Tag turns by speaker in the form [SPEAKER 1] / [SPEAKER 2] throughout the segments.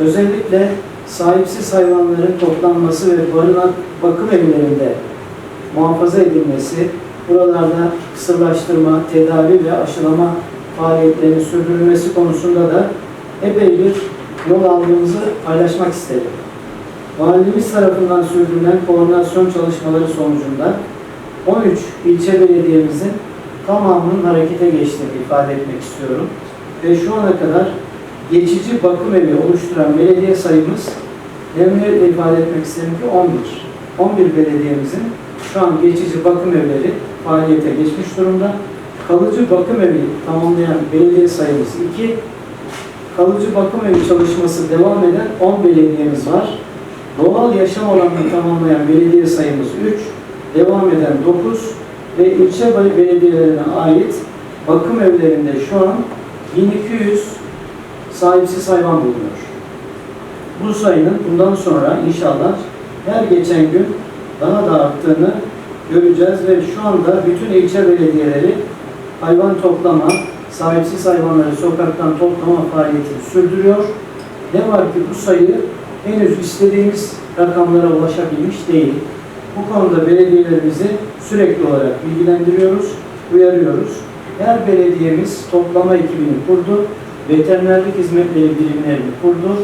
[SPEAKER 1] Özellikle sahipsiz hayvanların toplanması ve barınak bakım evlerinde muhafaza edilmesi, buralarda kısırlaştırma, tedavi ve aşılama faaliyetlerinin sürdürülmesi konusunda da epey bir yol aldığımızı paylaşmak istedim. Valimiz tarafından sürdürülen koordinasyon çalışmaları sonucunda 13 ilçe belediyemizin tamamının harekete geçtiğini ifade etmek istiyorum. Ve şu ana kadar geçici bakım evi oluşturan belediye sayımız memnuniyetle ifade etmek isterim ki 11. 11 belediyemizin şu an geçici bakım evleri faaliyete geçmiş durumda. Kalıcı bakım evi tamamlayan belediye sayımız 2. Kalıcı bakım evi çalışması devam eden 10 belediyemiz var. Doğal yaşam alanını tamamlayan belediye sayımız 3. Devam eden 9 ve ilçe belediyelerine ait bakım evlerinde şu an 1200 sahipsiz hayvan bulunuyor. Bu sayının bundan sonra inşallah her geçen gün daha da arttığını göreceğiz ve şu anda bütün ilçe belediyeleri hayvan toplama, sahipsiz hayvanları sokaktan toplama faaliyetini sürdürüyor. Ne var ki bu sayı henüz istediğimiz rakamlara ulaşabilmiş değil. Bu konuda belediyelerimizi sürekli olarak bilgilendiriyoruz, uyarıyoruz. Her belediyemiz toplama ekibini kurdu, veterinerlik hizmetleri birimlerini kurdu.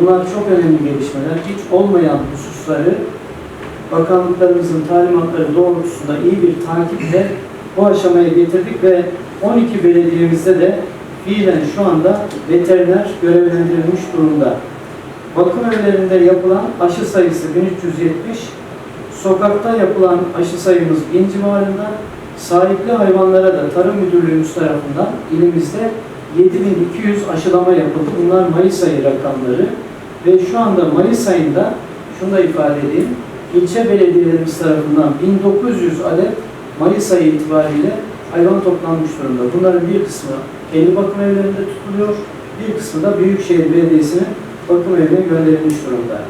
[SPEAKER 1] Bunlar çok önemli gelişmeler. Hiç olmayan hususları bakanlıklarımızın talimatları doğrultusunda iyi bir takiple bu aşamaya getirdik ve 12 belediyemizde de fiilen şu anda veteriner görevlendirilmiş durumda. Bakım evlerinde yapılan aşı sayısı 1370, sokakta yapılan aşı sayımız 1000 civarında, sahipli hayvanlara da Tarım Müdürlüğümüz tarafından ilimizde 7200 aşılama yapıldı. Bunlar Mayıs ayı rakamları ve şu anda Mayıs ayında şunu da ifade edeyim. ilçe belediyelerimiz tarafından 1900 adet Mayıs ayı itibariyle hayvan toplanmış durumda. Bunların bir kısmı kendi bakım evlerinde tutuluyor, bir kısmı da Büyükşehir Belediyesi'nin bakım evine gönderilmiş durumda.